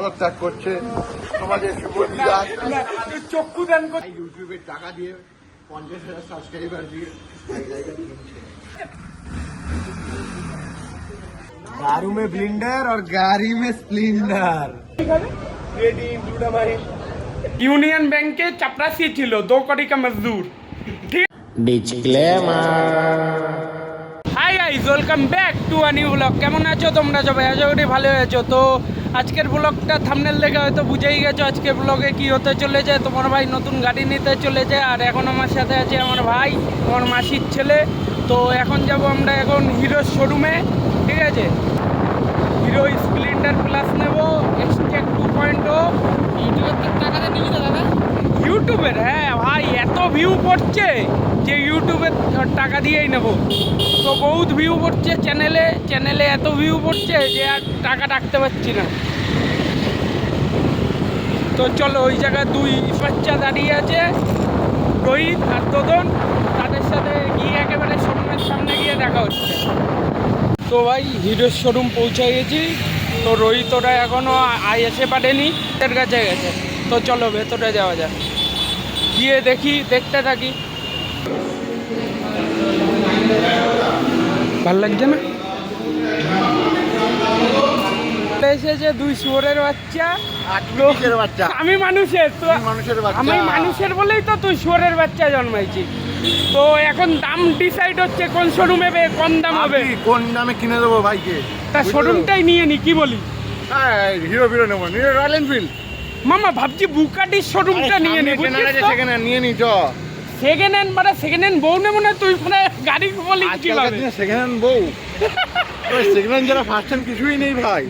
পদত্যাগ করছে সমাজের সুবিধার চক্ষু দান করছে ইউটিউবের টাকা দিয়ে পঞ্চাশ হাজার সাবস্ক্রাইবার দিয়ে এই জায়গা কিনছে दारू में ब्लिंडर और गाड़ी में स्प्लेंडर यूनियन बैंक के चपरासी ছিল दो कड़ी का मजदूर ठीक hi guys welcome back to a new blog কেমন আছো তোমরা সবাই আশা করি ভালো আছো তো আজকের ব্লগটা থামনেল দেখে হয়তো বুঝেই গেছো আজকের ব্লগে কি হতে চলেছে। তোমার ভাই নতুন গাড়ি নিতে চলেছে আর এখন আমার সাথে আছে আমার ভাই, আমার মাসির ছেলে। তো এখন যাব আমরা এখন হিরোর শোরুমে ঠিক আছে? হিরো স্প্লেন্ডার প্লাস নেব এক্সটেক টু পয়েন্ট ও ইউটিউবের টাকাতে নিবি দাদা? ইউটিউবের হ্যাঁ ভাই, এত ভিউ পড়ছে যে ইউটিউবের টাকা দিয়েই নেব। তো বহুত ভিউ পড়ছে চ্যানেলে চ্যানেলে এত ভিউ পড়ছে যে আর টাকা রাখতে পারছি না। তো চলো ওই জায়গায় দুই বাচ্চা দাঁড়িয়ে আছে, রোহিত আর দোদন। তাদের সাথে গিয়ে একেবারে শোরুমের সামনে গিয়ে দেখা হচ্ছে। তো ভাই হিরোর শোরুম পৌঁছে গেছি। তো রোহিত ওরা এখনও আই এসে পারেনি এর কাছে গেছে। তো চলো ভেতরে যাওয়া যাক। গিয়ে দেখি দেখতে থাকি। ভালো লাগছে না? এসেছে দুই শুয়োরের বাচ্চা লোকের বাচ্চা? আমি মানুষের তো তুই মানুষের বাচ্চা। আমি মানুষের বলেই তো তুই শুয়োরের বাচ্চা জন্মাইছি। তো এখন দাম ডিসাইড হচ্ছে কোন শোরুমে কম দাম হবে। কোন দামে কিনে দেবো ভাইকে? তা শোরুমটাই নিয়ে নি কি বলি হ্যাঁ হিরো ফিরো নেব রয়্যাল এনফিল্ড মামা ভাবছি বুকাটির শোরুমটা নিয়ে নি সেখানে নিয়ে নি চ। সেকেন্ড হ্যান্ড মানে সেকেন্ড হ্যান্ড বউ নেব না তুই ফোনে গাড়ি বলি কীভাবে? সেকেন্ড হ্যান্ড বউ। সেকেন্ড হ্যান্ড যারা ফার্স্ট হ্যান্ড কিছুই নেই ভাই।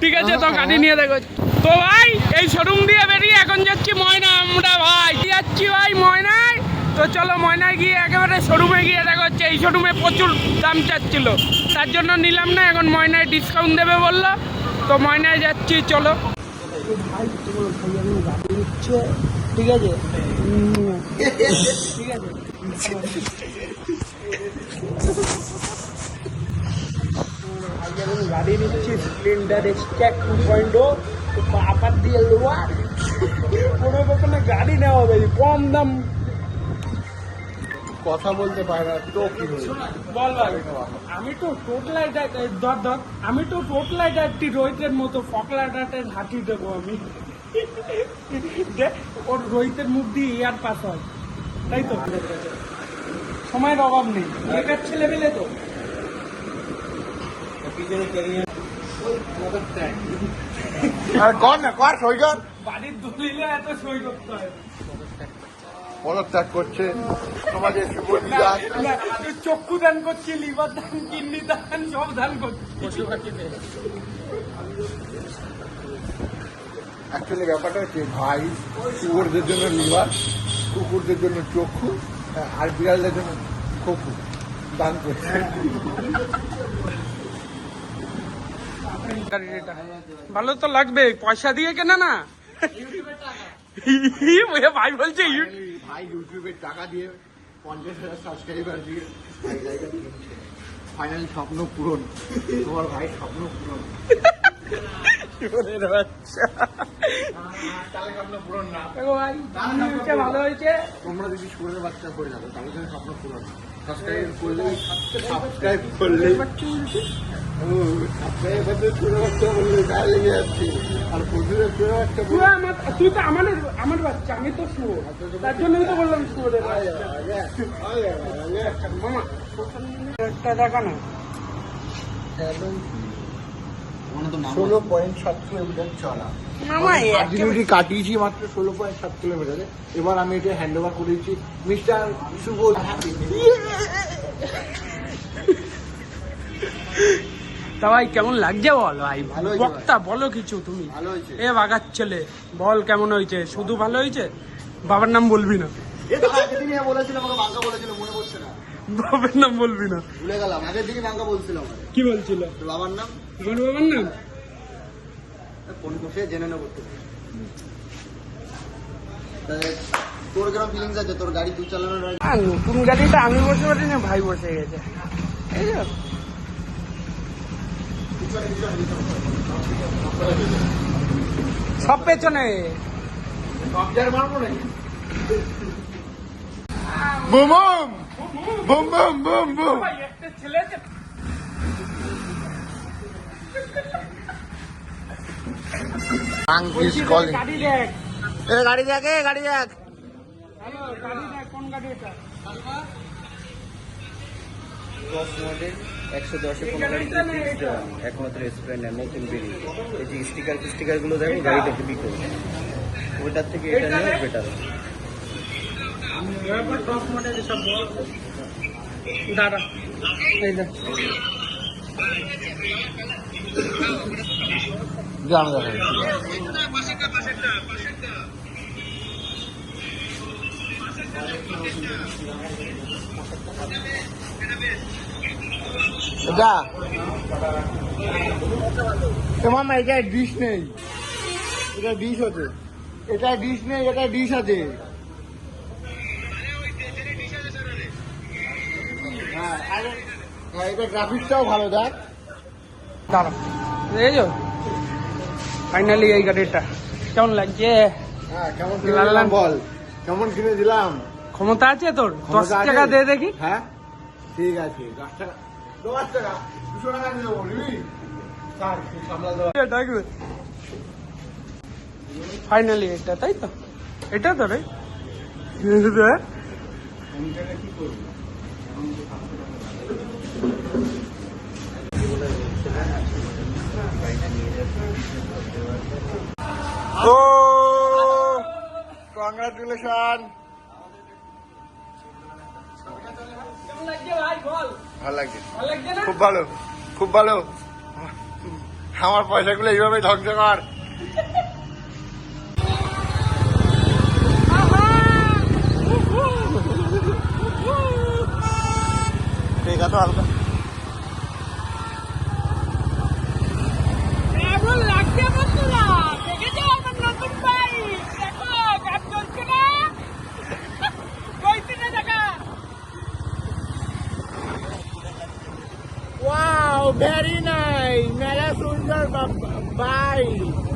ঠিক আছে তো গাড়ি নিয়ে দেখো। তো ভাই এই শোরুম দিয়ে বেরিয়ে এখন যাচ্ছি ময়না আমরা ভাই। যাচ্ছি ভাই ময়নায়? তো চলো ময়নায় গিয়ে একেবারে শোরুমে গিয়ে দেখা হচ্ছে এই শোরুমে প্রচুর দাম চাচ্ছিল। তার জন্য নিলাম না এখন ময়নায় ডিসকাউন্ট দেবে বলল। তো ময়নায় যাচ্ছি চলো। ঠিক আছে ঠিক আছে গাড়ি নিচ্ছি টু পয়েন্ট ও দিয়ে কোনো গাড়ি নেওয়া হবে কম দাম কথা বলতে পারে বল। আমি তো টোটল ধর ধর, আমি তো রোহিতের মতো ফকলাটাটের হাঁটি দেবো আমি। ওর রোহিতের মুখ দিয়ে এয়ার পাস হয়। তাই তো? সময়ের অভাব নেই। বেকার ছেলে পেলে তো। পদত্যাগ করছে। সমাজের চক্ষু দান করছি লিভার দান কিডনি দান সব দান করছি। অ্যাকচুয়ালি ব্যাপারটা হচ্ছে ভাই কুকুরদের জন্য লিভার কুকুরদের জন্য চক্ষু আর বিড়ালদের জন্য খোকু দান করছে। ভালো তো লাগবে পয়সা দিয়ে কেনা না? ভাই বলছে ভাই ইউটিউবের টাকা দিয়ে পঞ্চাশ হাজার সাবস্ক্রাইবার দিয়ে ফাইনালি স্বপ্ন পূরণ। তোমার ভাই স্বপ্ন পূরণ। শুয়োরের বাচ্চা। ভালো হয়েছে। তোমরা যদি সুরের বাচ্চা করে যাবে তাহলে তুমি স্বপ্ন পূরণ সাবস্ক্রাইব করলে সাবস্ক্রাইব করলে তুই তো আমার আমার বাচ্চা আমি তো শুয়োর তার জন্যই তো বললাম শুয়োরের বাচ্চা। দেখা না ষোলো পয়েন্ট সাত কিলোমিটার চলা। কাটিয়েছি মাত্র ষোলো পয়েন্ট সাত কিলোমিটারে এবার আমি এটা হ্যান্ড ওভার করেছি। মিস্টার শুভ তা ভাই কেমন লাগছে বল ভাই? বক্তা বলো কিছু তুমি। ভালো হয়েছে। এ বাগার ছেলে বল কেমন হয়েছে? শুধু ভালো হয়েছে? বাবার নাম বলবি না। মনে না। বাবার নাম বলবি না। ভুলে গেলাম আগের দিনই বাঙ্কা বলছিল কি বলছিল? বাবার নাম? বাবার নাম? ফোন বসে জেনে নেব। তোর কেমন ফিলিংস আছে তোর গাড়ি তুই চালানোর? নতুন গাড়িটা আমি বসে পারি না ভাই বসে গেছে এই যে, সব পেছনে boom boom boom boom boom ছেলে. গাড়ি দেখ। গাড়ি দেখ এ গাড়ি দেখ। হ্যালো গাড়ি দেখ কোন গাড়ি এটা? টপ মডেল একশো দশে কোনো গাড়িতে ফিক্সড একমাত্র স্প্লেন্ডার নতুন বেরিয়ে এই যে স্টিকার স্টিকার দেখো গাড়িটা করে। ওটার থেকে এটা নিয়ে বেটার এই দেখ জানা যাবে। এটা তোমার এটা ডিশ নেই। এটা ডিশ আছে। এটা ডিশ নেই এটা ডিশ আছে। হ্যাঁ, হ্যাঁ, এটা গ্রাফিক্সটাও ভালো দেখ। দাঁড়া। এই ফাইনালি এই গাড়িটা। কেমন লাগছে? হ্যাঁ কেমন বল। কেমন কিনে দিলাম? ক্ষমতা আছে তোর? দশ? টাকা দে দেখি। হ্যাঁ? ঠিক আছে দশ টাকা। দশ টাকা। দুশো টাকা দিয়ে দেবো নিবি? স্যার সামলা দেওয়া। ফাইনালি এটা তাই তো? এটা তো রে। ও ভালো লাগছে। খুব ভালো খুব ভালো। আমার পয়সাগুলো এইভাবে ধ্বংস কর। আছে হালকা very nice. Mera sundar Bye.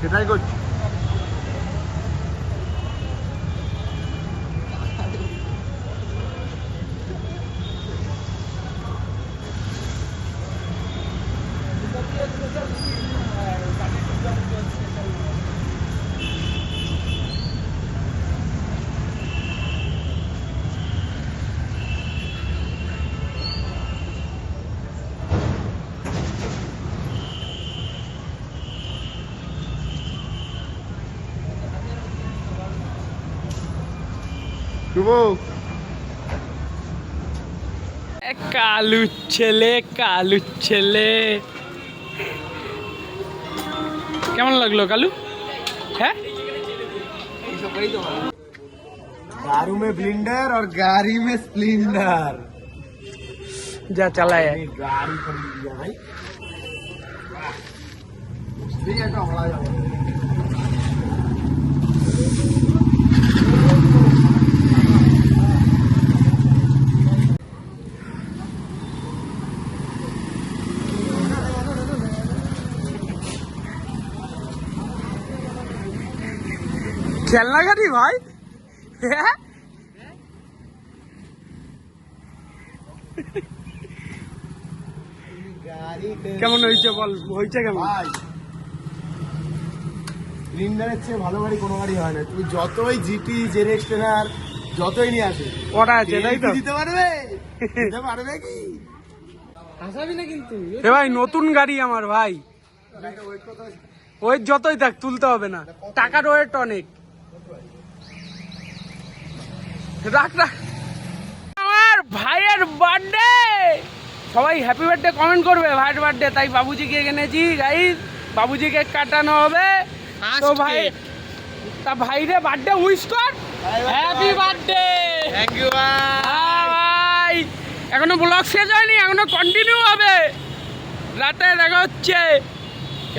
Can I go? শুভ কালু ছেলে কালু ছেলে কেমন লাগলো কালু হ্যাঁ दारू में ब्लिंडर और गाड़ी में स्प्लेंडर যা চালায় गाड़ी खरीद लिया भाई খেলনা গাড়ি ভাই? হ্যাঁ? কেমন হয়েছে বল? হয়েছে কেমন? চেয়ে ভালো গাড়ি কোনো গাড়ি হয় না। তুমি যতই জিটি জেরেক্স ট্রেনার যতই নিয়ে আসে কটা আছে তাই তো? দিতে পারবে? দিতে পারবে কি? এ ভাই নতুন গাড়ি আমার ভাই। ওই যতই থাক তুলতে হবে না। টাকার ওয়েট অনেক। রাখ রাখ। আমার ভাইয়ের বার্থডে সবাই হ্যাপি বার্থডে কমেন্ট করবে। ভাইয়ের বার্থডে তাই বাবুজিকে এনেছি গাইস বাবুজিকে কাটানো হবে। তো ভাই তা ভাইরে বার্থডে উইশ কর। হ্যাপি বার্থডে থ্যাংক ইউ ভাই এখনও ব্লগ শেষ হয়নি এখনও কন্টিনিউ হবে। রাতে দেখা হচ্ছে।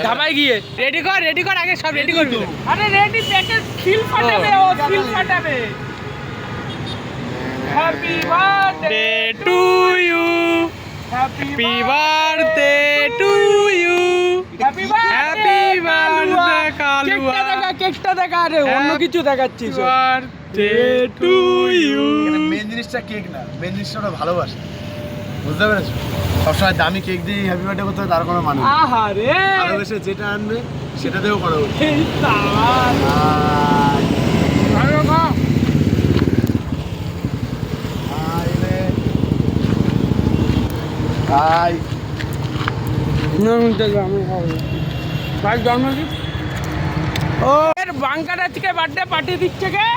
ধাবায় গিয়ে। রেডি কর রেডি কর আগে সব রেডি করবি আরে রেডি প্যাকেজ খিল ফাটাবে ও খিল ফাটাবে। Happy birthday to you happy birthday to you happy birthday Kalua কেকটা দেখা কেকটা দেখা রে অন্য কিছু দেখাচ্ছিস বার্থডে টু ইউ মেন জিনিসটা কেক না মেন জিনিসটা ওটা ভালোবাসা। বুঝতে পেরেছ? সবসময় দামি কেক দিয়ে হ্যাপি বার্থডে করতে তার কোনো মানে নেই। আহা রে! ভালোবেসে যেটা আনবে সেটাতেও করা। উচিত এই সাবান হাই ভালো খা হাই রে হাই ভাই জন্মদিন ও এর বাঙ্কার আজকে বার্থডে পার্টি দিচ্ছে কে?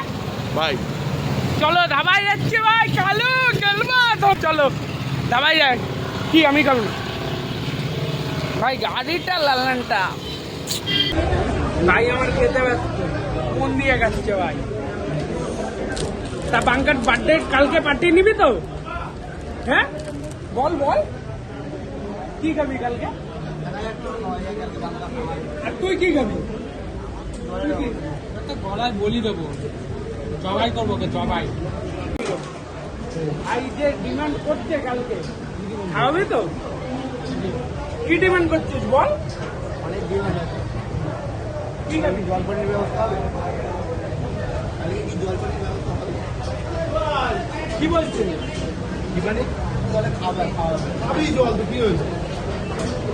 ভাই। চলো ধাবাই যাচ্ছি ভাই কালু খেলব তো চলো। ধাবাই যাই। কি আমি কালু ভাই গাড়িটা লালানটা। ভাই আমার খেতে ব্যস্ত। দিয়ে গেছে ভাই। তা বাঙ্কার বার্থডে কালকে পার্টি নিবি তো? হ্যাঁ? বল বল। কি খাবি কালকে? আর তুই কি খাবি? গলায় বলি দেবো। জবাই করব কে জবাই। ভাই যে ডিমান্ড করছে কালকে খাওয়াবি তো? কি ডিমান্ড করছিস বল? অনেক ডিমান্ড কি খাবি? জলপানির ব্যবস্থা কি বলছিস? খাবি জল তো কি হয়েছে?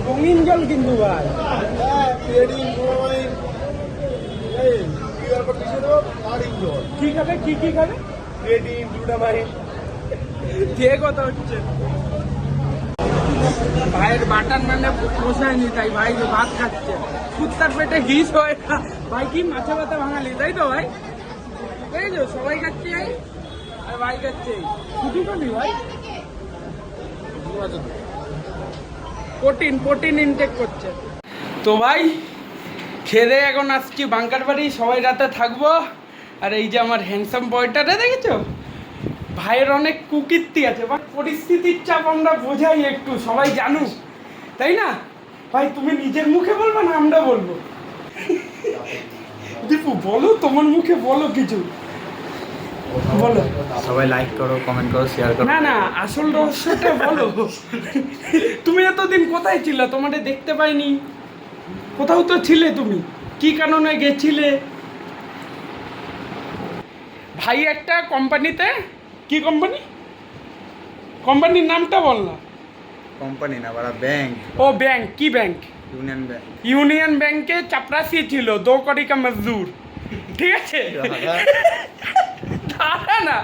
রঙিন জল কিন্তু ভাই। হ্যাঁ কি কি খাবে? কি কি খাবে? পেডিং গ্লুটামাইন কে কথা হচ্ছে? ভাইয়ের বাটার মানে পোষায়নি তাই ভাই ভাত খাচ্ছে। কুত্তার পেটে হিস হয় না। ভাই কি মাথা ব্যথা ভাঙালি তাই তো ভাই? এই তো সবাই খাচ্ছে ভাই আর ভাই খাচ্ছে শুধু খাবি ভাই? প্রোটিন প্রোটিন ইনটেক করছে। তো ভাই খেদে এখন আসছি বাঙ্কার বাড়ি, সবাই রাতে থাকব। আর এই যে আমার হ্যান্ডসাম বয়টারে দেখেছ? ভাইয়ের অনেক কুকীর্তি আছে। বা পরিস্থিতির চাপ আমরা বোঝাই একটু, সবাই জানুক। তাই না? ভাই, তুমি নিজের মুখে বলবে না আমরা বলব? দীপু, বলো, তোমার মুখে বলো কিছু। বলো। সবাই লাইক করো কমেন্ট করো শেয়ার করো। না না আসল রহস্যটা বলো। তুমি এতদিন কোথায় ছিলে? তোমাদের দেখতে পাইনি। কোথাও তো ছিলে তুমি। কি কারণে গেছিলে? ভাই একটা কোম্পানিতে কি কোম্পানি কোম্পানির নামটা বল না। কোম্পানি না বাড়া ব্যাংক ও ব্যাংক কি ব্যাংক ইউনিয়ন ব্যাংক ইউনিয়ন ব্যাংকে চাপরাসি ছিল দো করি কা মজদুর। ঠিক আছে? দাঁড়া না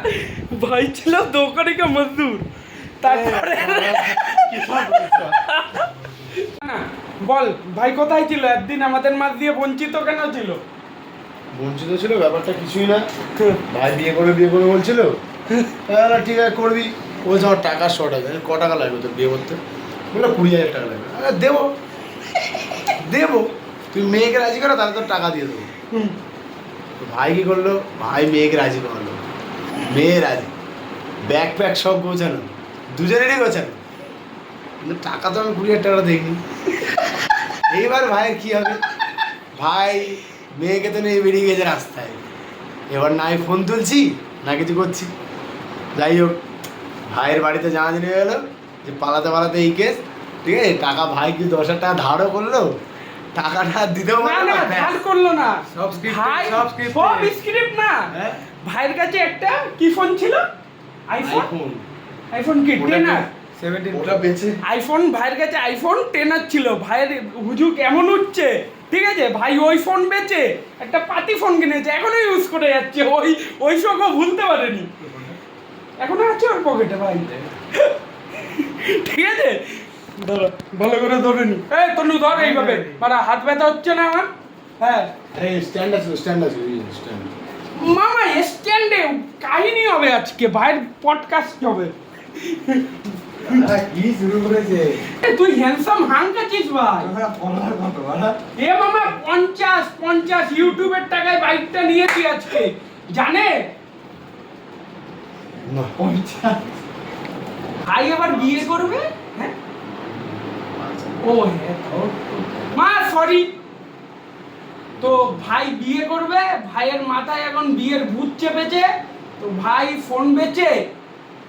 ভাই ছিল দো করি কা মজদুর তারপরে না বল ভাই কোথায় ছিল? একদিন আমাদের মাছ দিয়ে বঞ্চিত কেন ছিল? বঞ্চিত ছিল ব্যাপারটা কিছুই না। ভাই বিয়ে করবে বিয়ে করবে বলছিল। হ্যাঁ ঠিক আছে করবি। বলছে আমার টাকা শর্ট আছে। ক টাকা লাগবে তোর বিয়ে করতে? বলল কুড়ি হাজার টাকা লাগবে। আরে দেবো। দেবো? তুমি মেয়েকে রাজি করো তাহলে তোর টাকা দিয়ে দেবো। হুম। ভাই কি করল? ভাই মেয়েকে রাজি করালো। মেয়ে রাজি ব্যাগ প্যাক সব গোছানো। দুজনেরই গোছানো। কিন্তু টাকা তো আমি কুড়ি হাজার টাকা দেখিনি এইবার ভাইয়ের কি হবে? ভাই মেয়েকে তো নিয়ে বেরিয়ে গেছে রাস্তায়। এবার না আমি ফোন তুলছি না কিছু করছি। যাই হোক ভাইয়ের বাড়িতে জানা জেনে গেল যে পালাতে পালাতে এই কেস ঠিক আছে? টাকা ভাই কি দশ হাজার টাকা ধারও করল? টাকাটা দিতেও না? না না, ধার করল না। সব ভাই সব scripted। সব স্ক্রিপ্ট না হ্যাঁ? ভাইয়ের কাছে একটা কি ফোন ছিল? আইফোন। আইফোন কি টেনার ওটা বেচে। আইফোন ভাইয়ের কাছে আইফোন টেনার ছিল। ভাইয়ের হুজু কেমন হচ্ছে ঠিক আছে? ভাই ওই ফোন বেচে একটা পাতি ফোন কিনেছে এখনও ইউজ করে যাচ্ছে। ওই ওই শখও ভুলতে পারেনি। এখনও আছে ওর পকেটে ভাই? ঠিক আছে? ধরো ভালো করে ধরে নি। এই তনু ধর এইভাবে। মানে হাত ব্যথা হচ্ছে না আমার? হ্যাঁ। এই স্ট্যান্ড আছে স্ট্যান্ড আছে স্ট্যান্ড মামা স্ট্যান্ডে কাহিনী হবে আজকে ভাইয়ের পডকাস্ট হবে। কি শুরু করেছে? তুই হ্যান্ডসাম ভাই। এ মামা পঞ্চাশ পঞ্চাশ ইউটিউবের টাকায় বাইকটা নিয়েছি আজকে জানে? ভাই আবার বিয়ে করবে? হ্যাঁ? ও হ্যাঁ। মা সরি তো ভাই বিয়ে করবে, ভাইয়ের মাথায় এখন বিয়ের ভূত চেপেছে, তো ভাই ফোন বেচে,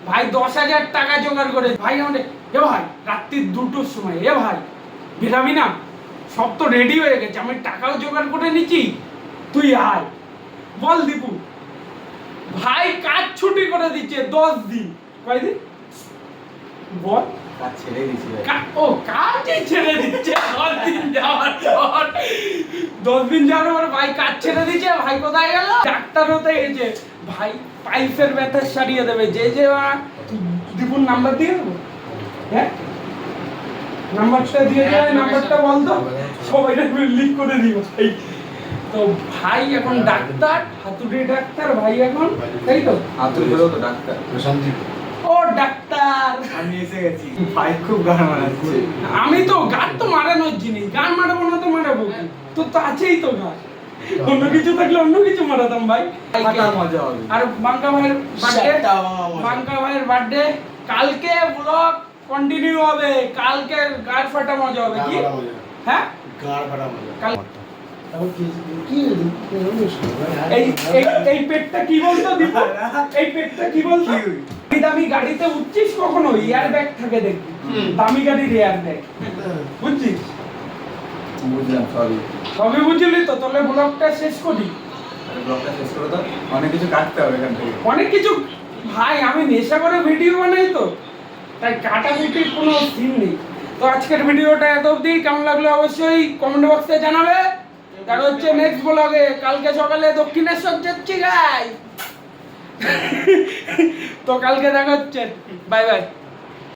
ভাই দশ হাজার টাকা জোগাড় করে ভাই আমাদের, এ ভাই রাত্রির দুটোর সময়, এ ভাই বেরাবি না, সব তো রেডি হয়ে গেছে, আমি টাকাও জোগাড় করে নিচ্ছি, তুই আয়। বল দীপু, ভাই কাজ ছুটি করে দিচ্ছে দশ দিন। কয়দিন? বল। কাজ ছেড়ে দিয়েছি ভাই। ও কাজই ছেড়ে দিচ্ছে। দশ দিন যাওয়ার পর দশ দিন যাওয়ার পর ভাই কাজ ছেড়ে দিচ্ছে ভাই কোথায় গেল? ডাক্তার হতে গেছে ভাই পাইপের ব্যথা সারিয়ে দেবে। যে যে দীপুর নাম্বার দিয়ে দেবো? হ্যাঁ? নাম্বারটা দিয়ে দেবে নাম্বারটা বল তো। সবাই লিক করে দিব ভাই। তো ভাই এখন ডাক্তার হাতুড়ি ডাক্তার ভাই এখন তাই তো? হাতুড়ি তো ডাক্তার। প্রশান্তি। ও ডাক্তার। আমি এসে গেছি। ভাই খুব গান মারাচ্ছে। আমি তো গান তো মারানোর জিনিস। গান মারাবো না তো মারাবো তো তো আছেই তো গান। অন্য কিছু থাকলে অন্য কিছু মারাতাম ভাই। মজা হবে। আর বাঙ্কা ভাইয়ের বার্থডে বাঙ্কা ভাইয়ের বার্থডে কালকে ব্লগ কন্টিনিউ হবে। কালকে গাড় ফাটা মজা হবে কি? হ্যাঁ? গাড় ফাটা মজা। কাল এই এই এই পেটটা কি বলতো দীপু? এই পেটটা কি বলতো? দামি গাড়িতে উঠছিস কখনো? এয়ার ব্যাগ থাকে দেখবি। দামি গাড়ির এয়ার ব্যাগ বুঝছিস? বুঝলাম সরি সবই বুঝলি তো? তাহলে ব্লগটা শেষ করি। ব্লগটা শেষ করে দাও। অনেক কিছু কাটতে হবে এখান থেকে। অনেক কিছু ভাই আমি নেশা করে ভিডিও বানাই তো। তাই কাটাকুটির কোনো সিন নেই। তো আজকের ভিডিওটা এত অবধি। কেমন লাগল অবশ্যই কমেন্ট বক্সে জানাবে। দেখা হচ্ছে নেক্সট ব্লগে কালকে সকালে দক্ষিণেশ্বর যাচ্ছি গাই তো কালকে দেখা হচ্ছে। Bye bye